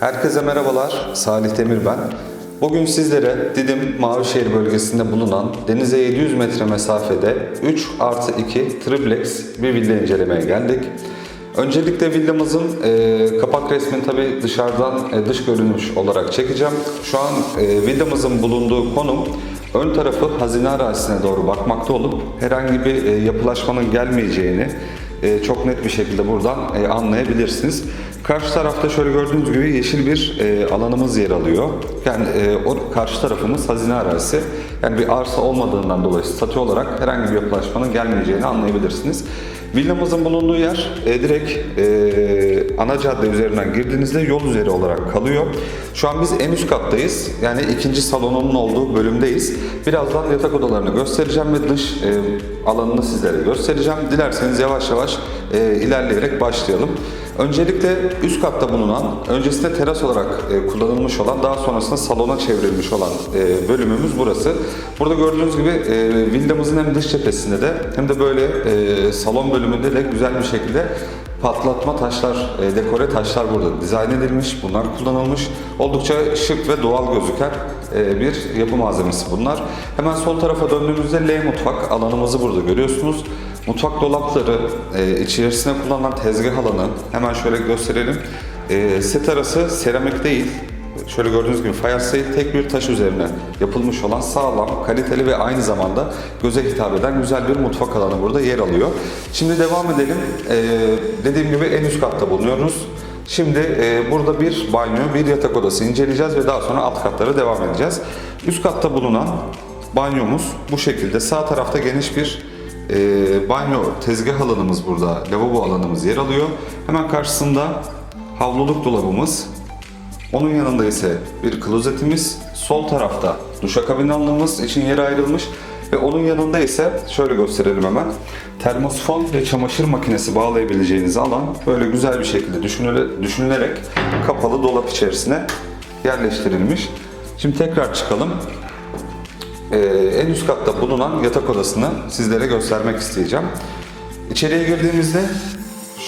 Herkese merhabalar, Salih Demir ben. Bugün sizlere Didim Mavişehir bölgesinde bulunan denize 700 metre mesafede 3 artı 2 triplex bir villa incelemeye geldik. Öncelikle villamızın e, kapak resmini tabi dışarıdan e, dış görünüş olarak çekeceğim. Şu an e, villamızın bulunduğu konum ön tarafı hazine arazisine doğru bakmakta olup herhangi bir e, yapılaşmanın gelmeyeceğini e, çok net bir şekilde buradan e, anlayabilirsiniz. Karşı tarafta şöyle gördüğünüz gibi yeşil bir e, alanımız yer alıyor. Yani e, o karşı tarafımız hazine arazisi. Yani bir arsa olmadığından dolayı statü olarak herhangi bir yapılaşmanın gelmeyeceğini anlayabilirsiniz. Villamızın bulunduğu yer e, direkt e, ana cadde üzerinden girdiğinizde yol üzeri olarak kalıyor. Şu an biz en üst kattayız. Yani ikinci salonunun olduğu bölümdeyiz. Birazdan yatak odalarını göstereceğim ve dış e, alanını sizlere göstereceğim. Dilerseniz yavaş yavaş e, ilerleyerek başlayalım. Öncelikle üst katta bulunan, öncesinde teras olarak e, kullanılmış olan, daha sonrasında salona çevrilmiş olan e, bölümümüz burası. Burada gördüğünüz gibi e, villamızın hem dış cephesinde de hem de böyle e, salon bölümünde de güzel bir şekilde patlatma taşlar, e, dekore taşlar burada dizayn edilmiş, bunlar kullanılmış. Oldukça şık ve doğal gözüken e, bir yapı malzemesi bunlar. Hemen sol tarafa döndüğümüzde L mutfak alanımızı burada görüyorsunuz. Mutfak dolapları, e, içerisine kullanılan tezgah alanı, hemen şöyle gösterelim. E, set arası seramik değil, şöyle gördüğünüz gibi fayans tek bir taş üzerine yapılmış olan sağlam, kaliteli ve aynı zamanda göze hitap eden güzel bir mutfak alanı burada yer alıyor. Şimdi devam edelim. E, dediğim gibi en üst katta bulunuyoruz. Şimdi e, burada bir banyo, bir yatak odası inceleyeceğiz ve daha sonra alt katlara devam edeceğiz. Üst katta bulunan banyomuz bu şekilde. Sağ tarafta geniş bir e, banyo tezgah alanımız burada, lavabo alanımız yer alıyor. Hemen karşısında havluluk dolabımız. Onun yanında ise bir klozetimiz. Sol tarafta duşakabin alanımız için yere ayrılmış. Ve onun yanında ise şöyle gösterelim hemen. Termosifon ve çamaşır makinesi bağlayabileceğiniz alan böyle güzel bir şekilde düşünüle- düşünülerek kapalı dolap içerisine yerleştirilmiş. Şimdi tekrar çıkalım. Ee, en üst katta bulunan yatak odasını sizlere göstermek isteyeceğim. İçeriye girdiğimizde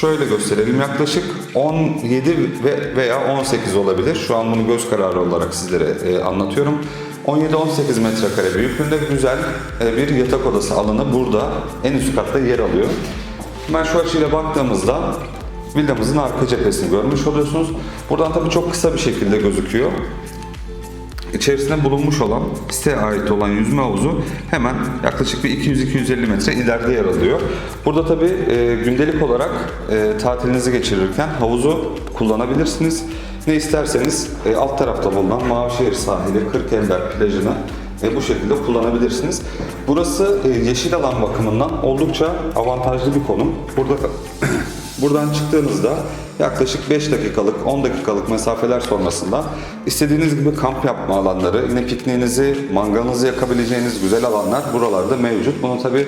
şöyle gösterelim. Yaklaşık 17 ve veya 18 olabilir. Şu an bunu göz kararı olarak sizlere e, anlatıyorum. 17-18 metrekare büyüklüğünde güzel e, bir yatak odası alanı burada en üst katta yer alıyor. Hemen şu açıyla baktığımızda villamızın arka cephesini görmüş oluyorsunuz. Buradan tabii çok kısa bir şekilde gözüküyor. İçerisinde bulunmuş olan siteye ait olan yüzme havuzu hemen yaklaşık bir 200-250 metre ileride yer alıyor. Burada tabi gündelik olarak e, tatilinizi geçirirken havuzu kullanabilirsiniz. Ne isterseniz e, alt tarafta bulunan Mavişehir sahili, Kırkender plajını e, bu şekilde kullanabilirsiniz. Burası e, yeşil alan bakımından oldukça avantajlı bir konum. Burada Buradan çıktığınızda yaklaşık 5 dakikalık, 10 dakikalık mesafeler sonrasında istediğiniz gibi kamp yapma alanları, yine pikniğinizi, mangalınızı yakabileceğiniz güzel alanlar buralarda mevcut. Bunu tabi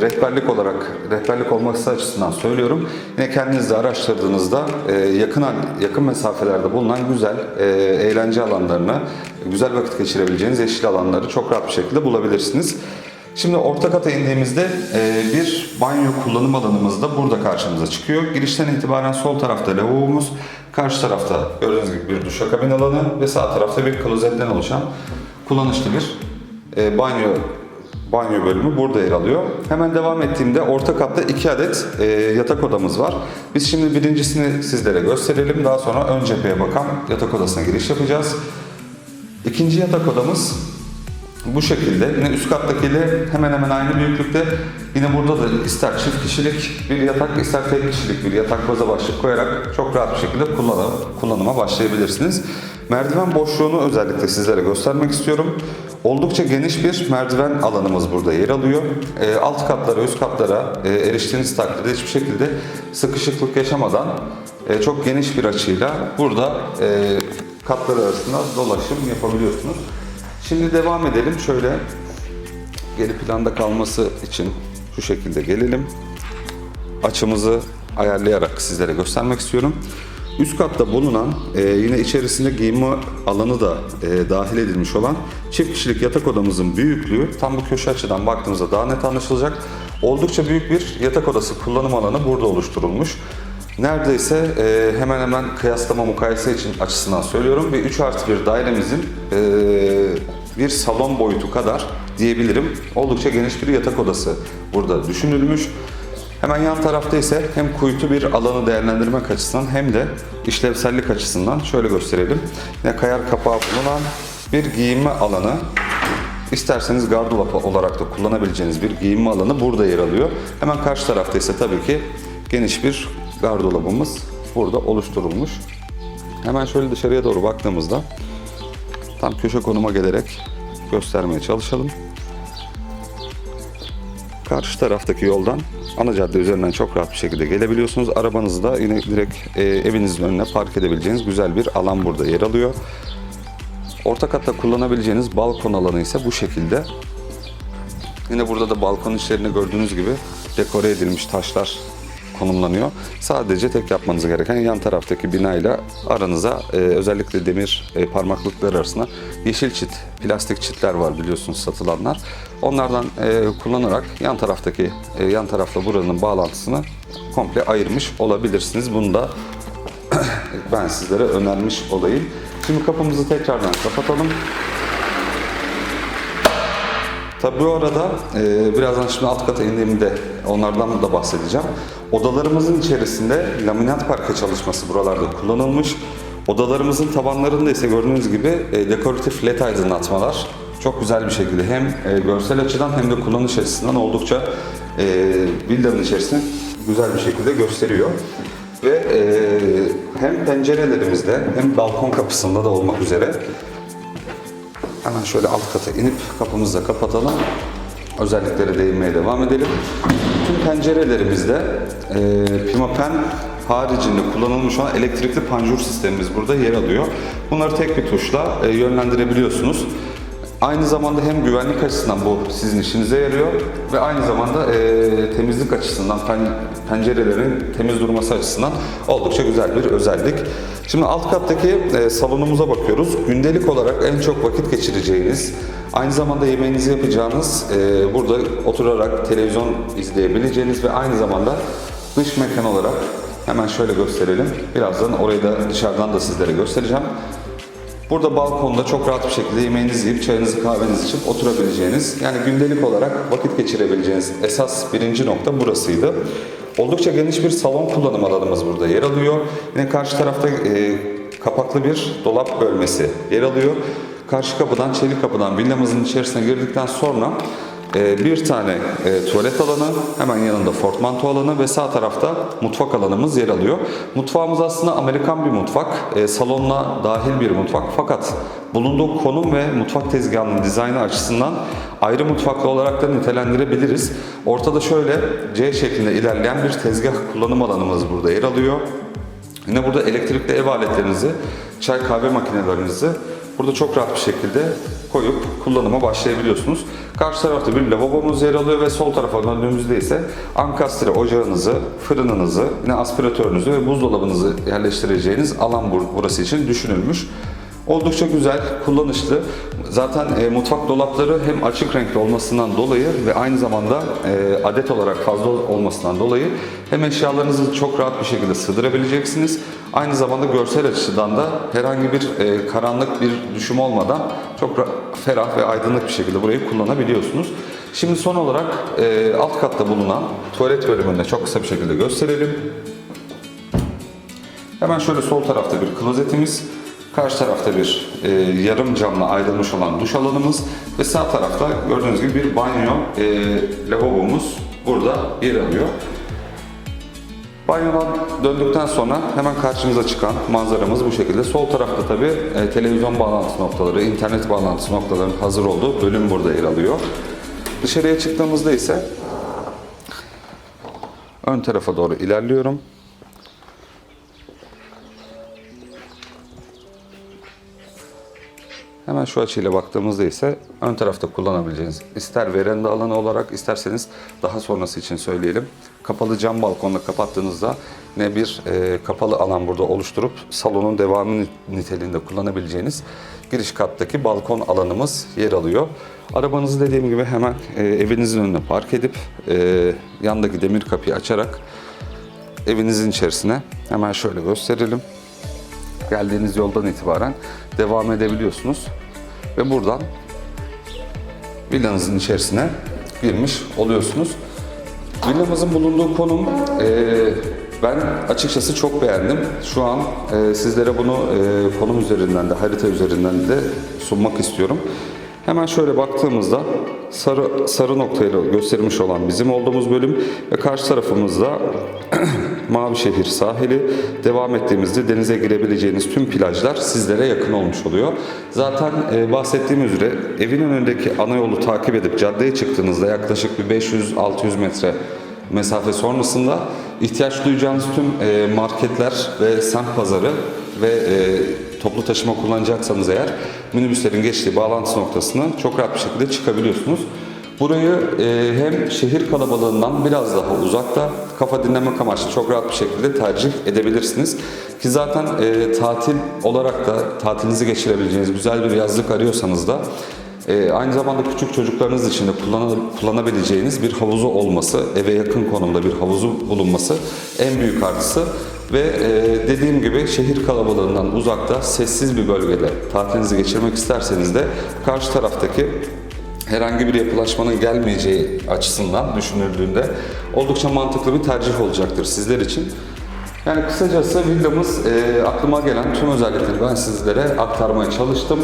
rehberlik olarak, rehberlik olması açısından söylüyorum. Yine kendiniz de araştırdığınızda e, yakın yakın mesafelerde bulunan güzel e, eğlence alanlarını, güzel vakit geçirebileceğiniz yeşil alanları çok rahat bir şekilde bulabilirsiniz. Şimdi orta kata indiğimizde e, bir banyo kullanım alanımız da burada karşımıza çıkıyor. Girişten itibaren sol tarafta lavabomuz, karşı tarafta gördüğünüz gibi bir duşakabin alanı ve sağ tarafta bir klozetten oluşan kullanışlı bir e, banyo banyo bölümü burada yer alıyor. Hemen devam ettiğimde orta katta iki adet e, yatak odamız var. Biz şimdi birincisini sizlere gösterelim. Daha sonra ön cepheye bakan yatak odasına giriş yapacağız. İkinci yatak odamız bu şekilde. Yine üst kattakiyle hemen hemen aynı büyüklükte. Yine burada da ister çift kişilik bir yatak, ister tek kişilik bir yatak baza başlık koyarak çok rahat bir şekilde kullanıma, kullanıma başlayabilirsiniz. Merdiven boşluğunu özellikle sizlere göstermek istiyorum. Oldukça geniş bir merdiven alanımız burada yer alıyor. E, alt katlara, üst katlara e, eriştiğiniz takdirde hiçbir şekilde sıkışıklık yaşamadan e, çok geniş bir açıyla burada e, katlar arasında dolaşım yapabiliyorsunuz. Şimdi devam edelim. Şöyle geri planda kalması için şu şekilde gelelim. Açımızı ayarlayarak sizlere göstermek istiyorum. Üst katta bulunan e, yine içerisinde giyinme alanı da e, dahil edilmiş olan çift kişilik yatak odamızın büyüklüğü tam bu köşe açıdan baktığımızda daha net anlaşılacak. Oldukça büyük bir yatak odası kullanım alanı burada oluşturulmuş. neredeyse e, hemen hemen kıyaslama mukayese için açısından söylüyorum. Bir 3 artı 1 dairemizin e, bir salon boyutu kadar diyebilirim. Oldukça geniş bir yatak odası burada düşünülmüş. Hemen yan tarafta ise hem kuytu bir alanı değerlendirmek açısından hem de işlevsellik açısından şöyle gösterelim. Yine kayar kapağı bulunan bir giyinme alanı. İsterseniz gardırop olarak da kullanabileceğiniz bir giyinme alanı burada yer alıyor. Hemen karşı tarafta ise tabii ki geniş bir gardırobumuz burada oluşturulmuş. Hemen şöyle dışarıya doğru baktığımızda tam köşe konuma gelerek göstermeye çalışalım. Karşı taraftaki yoldan ana cadde üzerinden çok rahat bir şekilde gelebiliyorsunuz. Arabanızı da yine direkt e, evinizin önüne park edebileceğiniz güzel bir alan burada yer alıyor. Orta katta kullanabileceğiniz balkon alanı ise bu şekilde. Yine burada da balkon içlerinde gördüğünüz gibi dekore edilmiş taşlar konumlanıyor. Sadece tek yapmanız gereken yan taraftaki binayla aranıza e, özellikle demir e, parmaklıklar arasında yeşil çit, plastik çitler var biliyorsunuz satılanlar. Onlardan e, kullanarak yan taraftaki e, yan tarafla buranın bağlantısını komple ayırmış olabilirsiniz. Bunu da ben sizlere önermiş olayım. Şimdi kapımızı tekrardan kapatalım. Tabii bu arada e, birazdan şimdi alt kata indiğimde onlardan da bahsedeceğim. Odalarımızın içerisinde laminat parke çalışması buralarda kullanılmış. Odalarımızın tabanlarında ise gördüğünüz gibi e, dekoratif led aydınlatmalar çok güzel bir şekilde hem e, görsel açıdan hem de kullanış açısından oldukça e, villanın içerisini güzel bir şekilde gösteriyor. Ve e, hem pencerelerimizde hem balkon kapısında da olmak üzere Hemen şöyle alt kata inip kapımızı da kapatalım. Özelliklere değinmeye devam edelim. Tüm pencerelerimizde e, pimapen haricinde kullanılmış olan elektrikli panjur sistemimiz burada yer alıyor. Bunları tek bir tuşla e, yönlendirebiliyorsunuz. Aynı zamanda hem güvenlik açısından bu sizin işinize yarıyor ve aynı zamanda e, temizlik açısından, pen- pencerelerin temiz durması açısından oldukça güzel bir özellik. Şimdi alt kattaki e, salonumuza bakıyoruz. Gündelik olarak en çok vakit geçireceğiniz, aynı zamanda yemeğinizi yapacağınız, e, burada oturarak televizyon izleyebileceğiniz ve aynı zamanda dış mekan olarak hemen şöyle gösterelim. Birazdan orayı da dışarıdan da sizlere göstereceğim. Burada balkonda çok rahat bir şekilde yemeğinizi yiyip çayınızı kahvenizi içip oturabileceğiniz yani gündelik olarak vakit geçirebileceğiniz esas birinci nokta burasıydı. Oldukça geniş bir salon kullanım alanımız burada yer alıyor. Yine karşı tarafta e, kapaklı bir dolap bölmesi yer alıyor. Karşı kapıdan, çelik kapıdan villamızın içerisine girdikten sonra bir tane e, tuvalet alanı, hemen yanında portmanto alanı ve sağ tarafta mutfak alanımız yer alıyor. Mutfağımız aslında Amerikan bir mutfak, e, salonla dahil bir mutfak fakat bulunduğu konum ve mutfak tezgahının dizaynı açısından ayrı mutfaklı olarak da nitelendirebiliriz. Ortada şöyle C şeklinde ilerleyen bir tezgah kullanım alanımız burada yer alıyor. Yine burada elektrikli ev aletlerinizi, çay kahve makinelerinizi burada çok rahat bir şekilde koyup kullanıma başlayabiliyorsunuz. Karşı tarafta bir lavabomuz yer alıyor ve sol tarafa döndüğümüzde ise ankastre ocağınızı, fırınınızı, yine aspiratörünüzü ve buzdolabınızı yerleştireceğiniz alan bur- burası için düşünülmüş. Oldukça güzel, kullanışlı. Zaten e, mutfak dolapları hem açık renkli olmasından dolayı ve aynı zamanda e, adet olarak fazla olmasından dolayı hem eşyalarınızı çok rahat bir şekilde sığdırabileceksiniz. Aynı zamanda görsel açıdan da herhangi bir e, karanlık bir düşüm olmadan çok ra- ferah ve aydınlık bir şekilde burayı kullanabiliyorsunuz. Şimdi son olarak e, alt katta bulunan tuvalet bölümünde çok kısa bir şekilde gösterelim. Hemen şöyle sol tarafta bir klozetimiz, karşı tarafta bir e, yarım camla ayrılmış olan duş alanımız ve sağ tarafta gördüğünüz gibi bir banyo e, lavabomuz burada yer alıyor. Banyodan döndükten sonra hemen karşımıza çıkan manzaramız bu şekilde. Sol tarafta tabi televizyon bağlantısı noktaları, internet bağlantısı noktalarının hazır olduğu bölüm burada yer alıyor. Dışarıya çıktığımızda ise ön tarafa doğru ilerliyorum. Hemen şu açıyla baktığımızda ise ön tarafta kullanabileceğiniz ister veranda alanı olarak isterseniz daha sonrası için söyleyelim. Kapalı cam balkonla kapattığınızda ne bir e, kapalı alan burada oluşturup salonun devamı niteliğinde kullanabileceğiniz giriş kattaki balkon alanımız yer alıyor. Arabanızı dediğim gibi hemen e, evinizin önüne park edip e, yandaki demir kapıyı açarak evinizin içerisine hemen şöyle gösterelim. Geldiğiniz yoldan itibaren devam edebiliyorsunuz. Ve buradan villanızın içerisine girmiş oluyorsunuz. Villamızın bulunduğu konum e, ben açıkçası çok beğendim. Şu an e, sizlere bunu e, konum üzerinden de harita üzerinden de sunmak istiyorum. Hemen şöyle baktığımızda sarı sarı noktayla göstermiş olan bizim olduğumuz bölüm ve karşı tarafımızda Mavişehir sahili. Devam ettiğimizde denize girebileceğiniz tüm plajlar sizlere yakın olmuş oluyor. Zaten e, bahsettiğim üzere evin önündeki ana yolu takip edip caddeye çıktığınızda yaklaşık bir 500-600 metre mesafe sonrasında ihtiyaç duyacağınız tüm e, marketler ve semt pazarı ve e, toplu taşıma kullanacaksanız eğer minibüslerin geçtiği bağlantı noktasına çok rahat bir şekilde çıkabiliyorsunuz. Burayı e, hem şehir kalabalığından biraz daha uzakta kafa dinlemek amaçlı çok rahat bir şekilde tercih edebilirsiniz. Ki zaten e, tatil olarak da tatilinizi geçirebileceğiniz güzel bir yazlık arıyorsanız da e, aynı zamanda küçük çocuklarınız için de kullan- kullanabileceğiniz bir havuzu olması, eve yakın konumda bir havuzu bulunması en büyük artısı. Ve dediğim gibi şehir kalabalığından uzakta, sessiz bir bölgede tatilinizi geçirmek isterseniz de karşı taraftaki herhangi bir yapılaşmanın gelmeyeceği açısından düşünüldüğünde oldukça mantıklı bir tercih olacaktır sizler için. Yani kısacası villamız e, aklıma gelen tüm özellikleri ben sizlere aktarmaya çalıştım.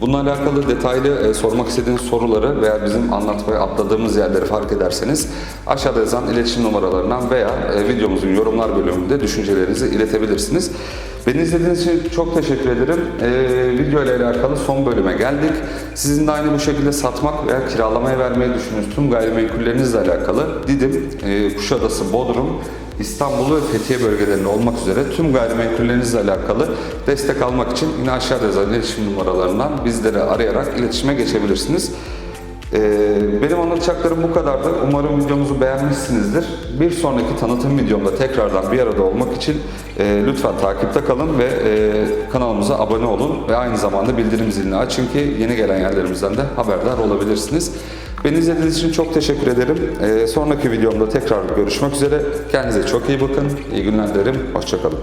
Bununla alakalı detaylı e, sormak istediğiniz soruları veya bizim anlatmaya atladığımız yerleri fark ederseniz aşağıda yazan iletişim numaralarından veya e, videomuzun yorumlar bölümünde düşüncelerinizi iletebilirsiniz. Beni izlediğiniz için çok teşekkür ederim. E, video ile alakalı son bölüme geldik. Sizin de aynı bu şekilde satmak veya kiralamaya vermeyi düşündüğünüz tüm gayrimenkullerinizle alakalı Didim, e, Kuşadası, Bodrum, İstanbul ve Fethiye bölgelerinde olmak üzere tüm gayrimenkullerinizle alakalı destek almak için yine aşağıda yazan iletişim numaralarından bizleri arayarak iletişime geçebilirsiniz. Ee, benim anlatacaklarım bu kadardı. Umarım videomuzu beğenmişsinizdir. Bir sonraki tanıtım videomda tekrardan bir arada olmak için e, lütfen takipte kalın ve e, kanalımıza abone olun ve aynı zamanda bildirim zilini açın ki yeni gelen yerlerimizden de haberdar olabilirsiniz. Beni izlediğiniz için çok teşekkür ederim. Ee, sonraki videomda tekrar görüşmek üzere. Kendinize çok iyi bakın. İyi günler dilerim. Hoşçakalın.